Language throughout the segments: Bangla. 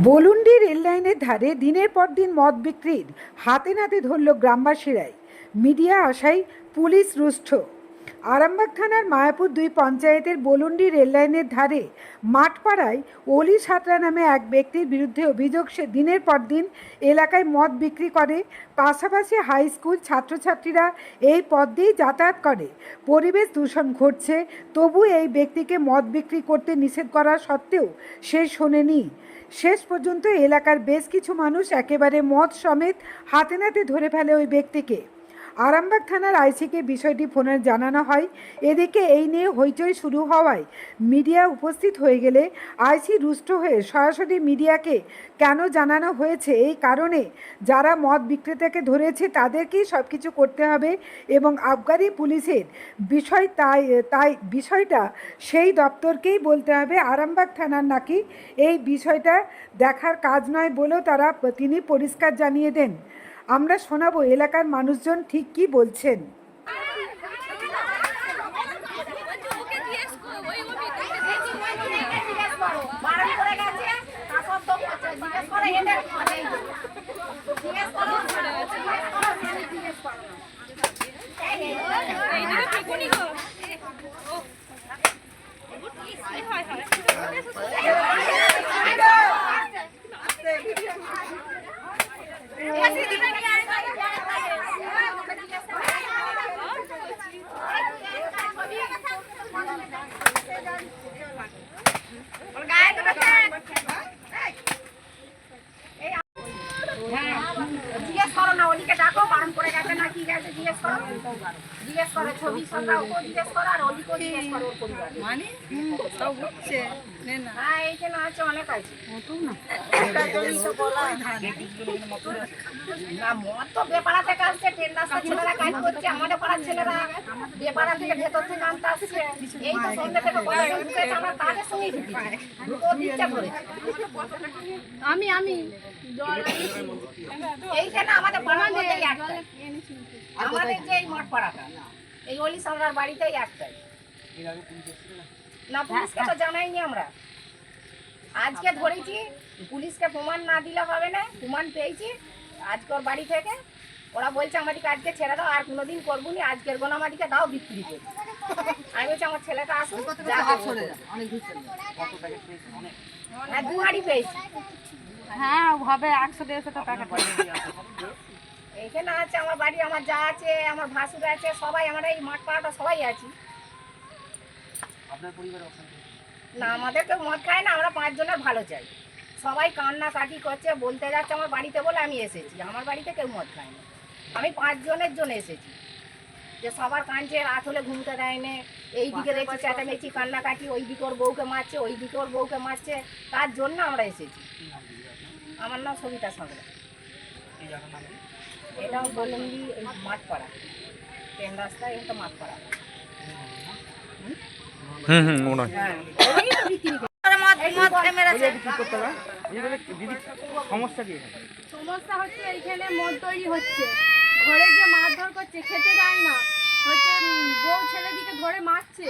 বলুন্ডি রেললাইনের ধারে দিনের পর দিন মদ বিক্রির হাতে নাতে ধরল গ্রামবাসীরাই। মিডিয়া আশায় পুলিশ রুষ্ট আরামবাগ থানার মায়াপুর দুই পঞ্চায়েতের বলুন্ডি রেললাইনের ধারে মাঠপাড়ায় অলি সাঁতরা নামে এক ব্যক্তির বিরুদ্ধে অভিযোগ সে দিনের পর দিন এলাকায় মদ বিক্রি করে। পাশাপাশি হাই স্কুল ছাত্রছাত্রীরা এই পথ দিয়েই যাতায়াত করে। পরিবেশ দূষণ ঘটছে, তবু এই ব্যক্তিকে মদ বিক্রি করতে নিষেধ করা সত্ত্বেও সে শোনেনি। শেষ পর্যন্ত এলাকার বেশ কিছু মানুষ একেবারে মদ সমেত হাতে নাতে ধরে ফেলে ওই ব্যক্তিকে। আরামবাগ থানার আইসিকে বিষয়টি ফোনে জানানো হয়। এদিকে এই নিয়ে হইচই শুরু হওয়ায় মিডিয়া উপস্থিত হয়ে গেলে আইসি রুষ্ট হয়ে সরাসরি মিডিয়াকে কেন জানানো হয়েছে এই কারণে যারা মদ বিক্রেতাকে ধরেছে তাদেরকেই সব কিছু করতে হবে এবং আবগারি পুলিশের বিষয় তাই তাই বিষয়টা সেই দপ্তরকেই বলতে হবে। আরামবাগ থানার নাকি এই বিষয়টা দেখার কাজ নয় বলেও তারা তিনি পরিষ্কার জানিয়ে দেন। আমরা শোনাবো এলাকার মানুষজন ঠিক কি বলছেন। বারণ করে গেছে তারপর তো জিজ্ঞেস করে এদের জিজ্ঞেস করো জিজ্ঞেস করো জিজ্ঞেস করো ওর গায়ে দুটো ফ্যান। এই হ্যাঁ, জিজ্ঞেস করো না অলিকে ডাকো বারণ করে গেছে না জিজ্ঞেস করো। জিজ্ঞেস করো ছবি সন্ধ্যা ওকেও জিজ্ঞেস করো আর অলিকেও জিজ্ঞেস করো ওর পরিবার। মানে? সব হচ্ছে। নে না। আছে অনেক আছে। না? মদ তো বেপাড়া থেকে আসছে ট্রেন রাস্তার ছেলেরা কাজ করছে আমাদের পাড়ার ছেলেরা বেপাড়া থেকে ভেতর থেকে আনতে আসছে। এই তো সন্ধ্যে থেকে কয়েকজন ঢুকেছে আমরা তাদের সঙ্গেই ঢুকি ঢুকো দিচ্ছে করে। আমি আমি। এইখানে আমাদের পাড়ার আমাদের যে এই মঠ এই অলি সামরার বাড়িতেই একটাই না পুলিশকে তো জানাইনি আমরা। আজকে ধরেছি পুলিশকে প্রমাণ না দিলে হবে না প্রমাণ পেয়েছি আজকে ওর বাড়ি থেকে। ওরা বলছে আমাদেরকে আজকে ছেড়ে দাও আর কোনোদিন করব নি আজকের গোনা আমাদেরকে দাও বিক্রি করি আমি বলছি আমার ছেলেটা আসুন হ্যাঁ দু হাড়ি পেয়েছি। হ্যাঁ হবে একশো দেড়শোটা প্যাকেট এখানে আছে আমার বাড়ি আমার যা আছে আমার ভাসুর আছে সবাই আমরা এই মাঠ পাড়াটা সবাই আছি। না আমাদের কেউ মদ খায় না আমরা পাঁচজনের ভালো চাই। সবাই কান্না কাটি করছে বলতে যাচ্ছে আমার বাড়িতে বলে আমি এসেছি আমার বাড়িতে কেউ মদ খায় না। আমি পাঁচজনের জন্য এসেছি। যে সবার কাঁদছে রাত হলে ঘুমতে দেয় না এই দিকে দেখছি চেঁচামেচি কান্নাকাটি ওই দিকে ওর বউকে মারছে ওই দিকে ওর বউকে মারছে তার জন্য আমরা এসেছি। আমার নাম সবিতা সাঁতরা। এটাও মাঠপাড়া ট্রেন এটা মাঠপাড়া হুম হুম মনে হয় সমস্যা কি সমস্যা হচ্ছে এইখানে মদ তৈরি হচ্ছে ঘরে যে মারধর করছে খেতে দেয় না হচ্ছে উম, বউ ছেলেদিকে ধরে মারছে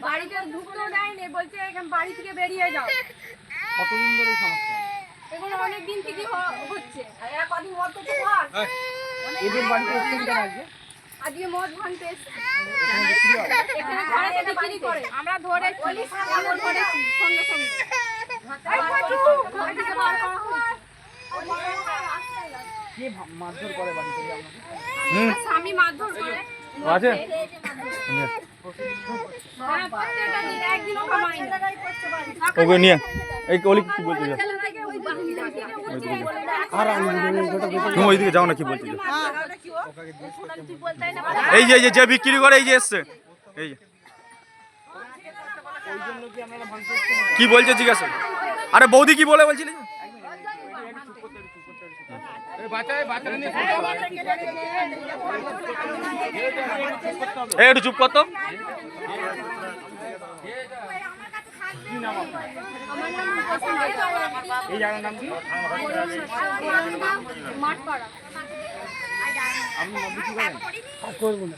বাড়িতে ঢুকতেও দেয়নি বলছে এখানে বাড়ি থেকে বেরিয়ে যাও কতদিন ধরে সমস্যা এগুলো অনেক দিন থেকে হচ্ছে। বাড়িতে এসছেন কেন আজকে আজকে মদ ভাঙতে এখানে হয়? বিক্রি করে। আমরা ধরেছি। আমরা ধরেছি সঙ্গে সঙ্গে। মারধর করে স্বামী মারধর করে। আছে? হ্যাঁ, ওকে নিয়ে এই অলি কি বলছে যাও না, কি বলছে এই যে যে বিক্রি করে, এই যে এসছে। এই যে। কি বলছে, জিজ্ঞাসা আরে বৌদি কি বলে বলছিলি? একটু চুপ এই জায়গার নাম কি আপনি মদ বিক্রি করেন করব না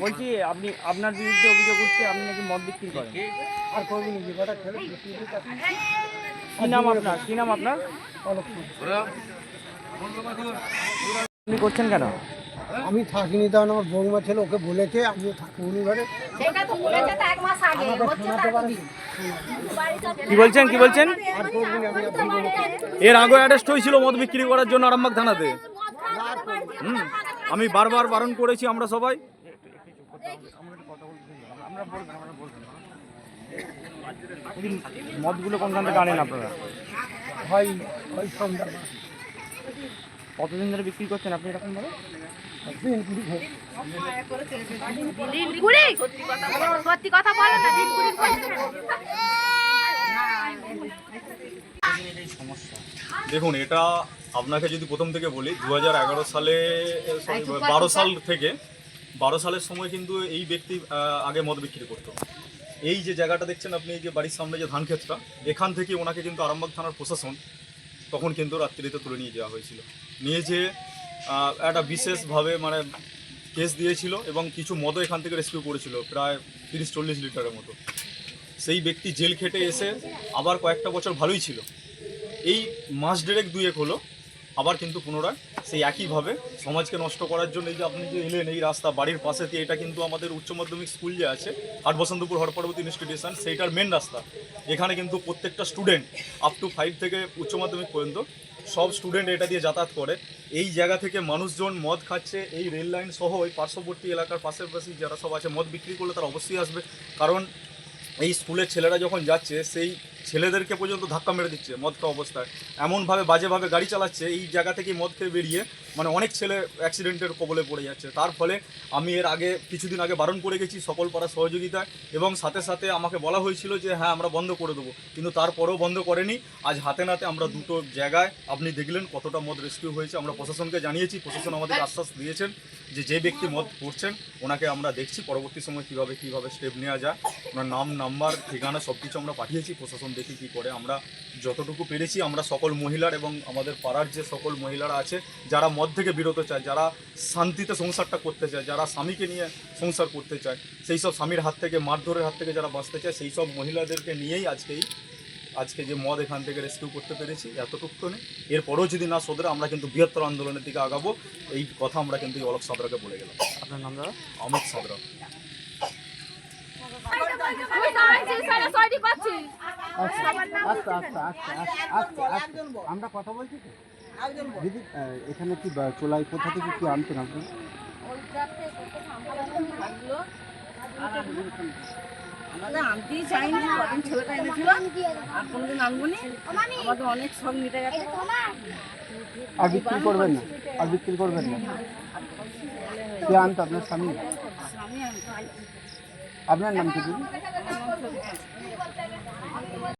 বলছি আপনি আপনার বিরুদ্ধে অভিযোগ উঠছে আপনি নাকি মদ বিক্রি করেন? আর করবেন কটা ছেলে কি নাম আপনার? কি নাম আপনার? আপনি করছেন কেন? আমি থাকিনি তখন আমার বৌমা ছিল ওকে বলেছে আমিও থাকি উনি ঘরে। সেটা তো বলেছে তো এক মাস আগে হচ্ছে তার দিন। কি বলছেন কি বলছেন। এর আগে অ্যারেস্ট হয়েছিল মদ বিক্রি করার জন্য আরামবাগ থানাতে। হুম আমি বারবার বারণ করেছি আমরা সবাই। মদগুলো কোনখান থেকে আনেন আপনারা? হয় সন্ধ্যা কতদিন ধরে বিক্রি করছেন আপনি এরকম সত্যি কথা বলো না দিন দেখুন এটা আপনাকে যদি প্রথম থেকে বলি দু হাজার এগারো সালে বারো সাল থেকে বারো সালের সময় কিন্তু এই ব্যক্তি আগে মদ বিক্রি করতো। এই যে জায়গাটা দেখছেন আপনি এই যে বাড়ির সামনে যে ধান ক্ষেতটা এখান থেকে ওনাকে কিন্তু আরামবাগ থানার প্রশাসন তখন কিন্তু রাত্রিতে তুলে নিয়ে যাওয়া হয়েছিল। নিয়ে যেয়ে একটা বিশেষভাবে মানে কেস দিয়েছিল এবং কিছু মদও এখান থেকে রেস্কিউ করেছিল, প্রায় তিরিশ চল্লিশ লিটারের মতো। সেই ব্যক্তি জেল খেটে এসে আবার কয়েকটা বছর ভালোই ছিল। এই মাস ডেরেক দুয়েক হলো, আবার কিন্তু পুনরায় সেই একইভাবে সমাজকে নষ্ট করার জন্য এই যে আপনি যে এলেন, এই রাস্তা বাড়ির পাশে দিয়ে, এটা কিন্তু আমাদের উচ্চ মাধ্যমিক স্কুল যে আছে, আট বসন্তপুর হরপরবতী ইনস্টিটিউশন, সেইটার মেন রাস্তা। এখানে কিন্তু প্রত্যেকটা স্টুডেন্ট আপ টু ফাইভ থেকে উচ্চ মাধ্যমিক পর্যন্ত সব স্টুডেন্ট এটা দিয়ে যাতায়াত করে। এই জায়গা থেকে মানুষজন মদ খাচ্ছে, এই রেল লাইন সহ ওই পার্শ্ববর্তী এলাকার পাশাপাশি পাশে যারা সব আছে, মদ বিক্রি করলে তারা অবশ্যই আসবে। কারণ এই স্কুলের ছেলেরা যখন যাচ্ছে, সেই ছেলেদেরকে পর্যন্ত ধাক্কা মেরে দিচ্ছে মদ খাওয়া অবস্থায়। এমনভাবে, বাজেভাবে গাড়ি চালাচ্ছে, এই জায়গা থেকে মদ খেয়ে বেরিয়ে মানে অনেক ছেলে অ্যাক্সিডেন্টের কবলে পড়ে যাচ্ছে। তার ফলে আমি এর আগে, কিছুদিন আগে বারণ করে গেছি সকল পাড়ার সহযোগিতায় এবং সাথে সাথে আমাকে বলা হয়েছিল যে হ্যাঁ আমরা বন্ধ করে দেবো। কিন্তু তারপরেও বন্ধ করেনি। আজ হাতে নাতে আমরা দুটো জায়গায়, আপনি দেখলেন কতটা মদ রেস্কিউ হয়েছে। আমরা প্রশাসনকে জানিয়েছি, প্রশাসন আমাদের আশ্বাস দিয়েছেন যে যে ব্যক্তি মদ করছেন, ওনাকে আমরা দেখছি, পরবর্তী সময় কীভাবে কীভাবে স্টেপ নেওয়া যায়। ওনার নাম নাম্বার ঠিকানা সব কিছু আমরা পাঠিয়েছি প্রশাসন দেখি কী করে। আমরা যতটুকু পেরেছি আমরা সকল মহিলার এবং আমাদের পাড়ার যে সকল মহিলারা আছে যারা মদ থেকে বিরত চায় যারা শান্তিতে সংসারটা করতে চায় যারা স্বামীকে নিয়ে সংসার করতে চায় সেই সব স্বামীর হাত থেকে মারধরের হাত থেকে যারা বাঁচতে চায় সেই সব মহিলাদেরকে নিয়েই আজকেই আজকে যে মদ এখান থেকে রেস্কিউ করতে পেরেছি এতটুকু নেই। এরপরেও যদি না শোধরে আমরা কিন্তু বৃহত্তর আন্দোলনের দিকে আগাবো। এই কথা আমরা কিন্তু এই অলোক সাদরাকে বলে গেলাম। আপনার নাম দাদা? অমিত সাদরা। আচ্ছা আচ্ছা আচ্ছা আচ্ছা আচ্ছা আচ্ছা। আমরা কথা বলছি তো? দিদি এখানে কি চোলাই কোথা থেকে কি আনতেন আপনি? আমাদের আনতেই চাইনি কদিন ছেলেটা এনেছিল। আর কোনোদিন আনব নি। আমাদের অনেক শখ মিটে গেছে। আর বিক্রি করবেন না? আর বিক্রি করবেন না? কে আনতো আপনার স্বামী? আমি আপনার নাম কি